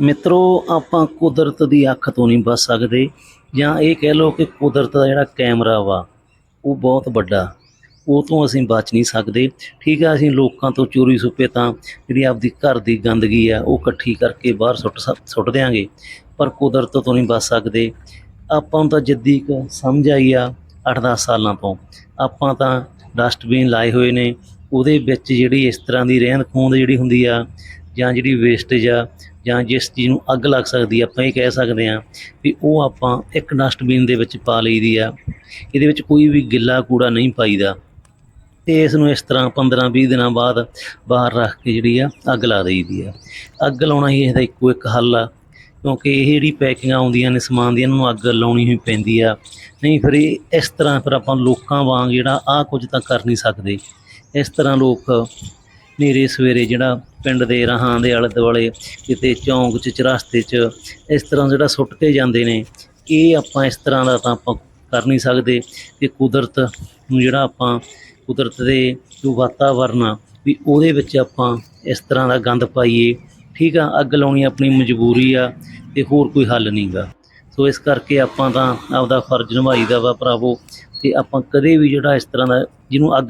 ਮਿੱਤਰੋ, ਆਪਾਂ ਕੁਦਰਤ ਦੀ ਅੱਖ ਤੋਂ ਨਹੀਂ ਬਚ ਸਕਦੇ ਜਾਂ ਇਹ ਕਹਿ ਲਓ ਕਿ ਕੁਦਰਤ ਦਾ ਜਿਹੜਾ ਕੈਮਰਾ ਵਾ, ਉਹ ਬਹੁਤ ਵੱਡਾ। ਉਹ ਤੋਂ ਅਸੀਂ ਬਚ ਨਹੀਂ ਸਕਦੇ। ਠੀਕ ਆ, ਅਸੀਂ ਲੋਕਾਂ ਤੋਂ ਚੋਰੀ ਸੁਪੇ ਤਾਂ ਜਿਹੜੀ ਆਪਦੀ ਘਰ ਦੀ ਗੰਦਗੀ ਆ, ਉਹ ਇਕੱਠੀ ਕਰਕੇ ਬਾਹਰ ਸੁੱਟ ਸ- ਸੁੱਟ ਦਿਆਂਗੇ। ਪਰ ਕੁਦਰਤ ਤੋਂ ਨਹੀਂ ਬਚ ਸਕਦੇ। ਆਪਾਂ ਨੂੰ ਤਾਂ ਜਿੱਦੀ ਕੁ ਸਮਝ ਆਈ ਆ 8-10 ਸਾਲਾਂ ਤੋਂ। ਆਪਾਂ ਤਾਂ ਡਸਟਬਿਨ ਲਾਏ ਹੋਏ ਨੇ, ਉਹਦੇ ਵਿੱਚ ਜਿਹੜੀ ਇਸ ਤਰ੍ਹਾਂ ਦੀ ਰਹਿੰਦ ਖੂੰਹਦ ਜਿਹੜੀ ਹੁੰਦੀ ਆ ਜਾਂ ਜਿਹੜੀ ਵੇਸਟੇਜ ਆ, ਜਾਂ ਜਿਸ ਚੀਜ਼ ਨੂੰ ਅੱਗ ਲੱਗ ਸਕਦੀ ਆ, ਆਪਾਂ ਇਹ ਕਹਿ ਸਕਦੇ ਆ ਵੀ ਉਹ ਆਪਾਂ ਇੱਕ ਡਸਟਬਿਨ ਦੇ ਵਿੱਚ ਪਾ ਲਈਦੀ ਆ। ਇਹਦੇ ਵਿੱਚ ਕੋਈ ਵੀ ਗਿੱਲਾ ਕੂੜਾ ਨਹੀਂ ਪਾਈਦਾ। ਤੇ ਇਸ ਨੂੰ ਇਸ ਤਰ੍ਹਾਂ 15 20 ਦਿਨਾਂ ਬਾਅਦ ਬਾਹਰ ਰੱਖ ਕੇ ਜਿਹੜੀ ਆ, ਅੱਗ ਲਾ ਦਈਦੀ ਆ। ਅੱਗ ਲਾਉਣਾ ਹੀ ਇਹਦਾ ਇੱਕੋ ਇੱਕ ਹੱਲ ਆ, ਕਿਉਂਕਿ ਇਹ ਜਿਹੜੀ ਪੈਕਿੰਗਾਂ ਆਉਂਦੀਆਂ ਨੇ ਸਮਾਨ ਦੀਆਂ, ਇਹਨਾਂ ਨੂੰ ਅੱਗ ਲਾਉਣੀ ਹੀ ਪੈਂਦੀ ਆ। ਨਹੀਂ ਫਿਰ ਇਹ ਇਸ ਤਰ੍ਹਾਂ ਫਿਰ ਆਪਾਂ ਲੋਕਾਂ ਵਾਂਗ ਜਿਹੜਾ ਆ ਕੁਝ ਤਾਂ ਕਰ ਨਹੀਂ ਸਕਦੇ। ਇਸ ਤਰ੍ਹਾਂ ਲੋਕ ਨੇਰੇ ਸਵੇਰੇ ਜਿਹੜਾ ਪਿੰਡ ਦੇ ਰਾਹਾਂ ਦੇ ਆਲੇ ਦੁਆਲੇ ਕਿਤੇ ਚੌਂਕ 'ਚ ਚਰਸਤੇ 'ਚ ਇਸ ਤਰ੍ਹਾਂ ਜਿਹੜਾ ਸੁੱਟ ਕੇ ਜਾਂਦੇ ਨੇ, ਇਹ ਆਪਾਂ ਇਸ ਤਰ੍ਹਾਂ ਦਾ ਤਾਂ ਆਪਾਂ ਕਰ ਨਹੀਂ ਸਕਦੇ ਕਿ ਕੁਦਰਤ ਨੂੰ ਜਿਹੜਾ ਆਪਾਂ ਕੁਦਰਤ ਦੇ ਜੋ ਵਾਤਾਵਰਨ ਆ, ਵੀ ਉਹਦੇ ਵਿੱਚ ਆਪਾਂ ਇਸ ਤਰ੍ਹਾਂ ਦਾ ਗੰਦ ਪਾਈਏ, ਠੀਕ ਆ, ਅੱਗ ਲਾਉਣੀ ਆਪਣੀ ਮਜਬੂਰੀ ਆ ਤੇ ਹੋਰ ਕੋਈ ਹੱਲ ਨਹੀਂਗਾ ਸੋ ਇਸ ਕਰਕੇ ਆਪਾਂ ਤਾਂ ਆਪਦਾ ਫਰਜ਼ ਨਿਭਾਈਦਾ ਵਾ ਭਰਾਵੋ, ਤੇ ਆਪਾਂ ਕਦੇ ਵੀ ਜਿਹੜਾ ਇਸ ਤਰ੍ਹਾਂ ਦਾ ਜਿਹਨੂੰ ਅੱਗ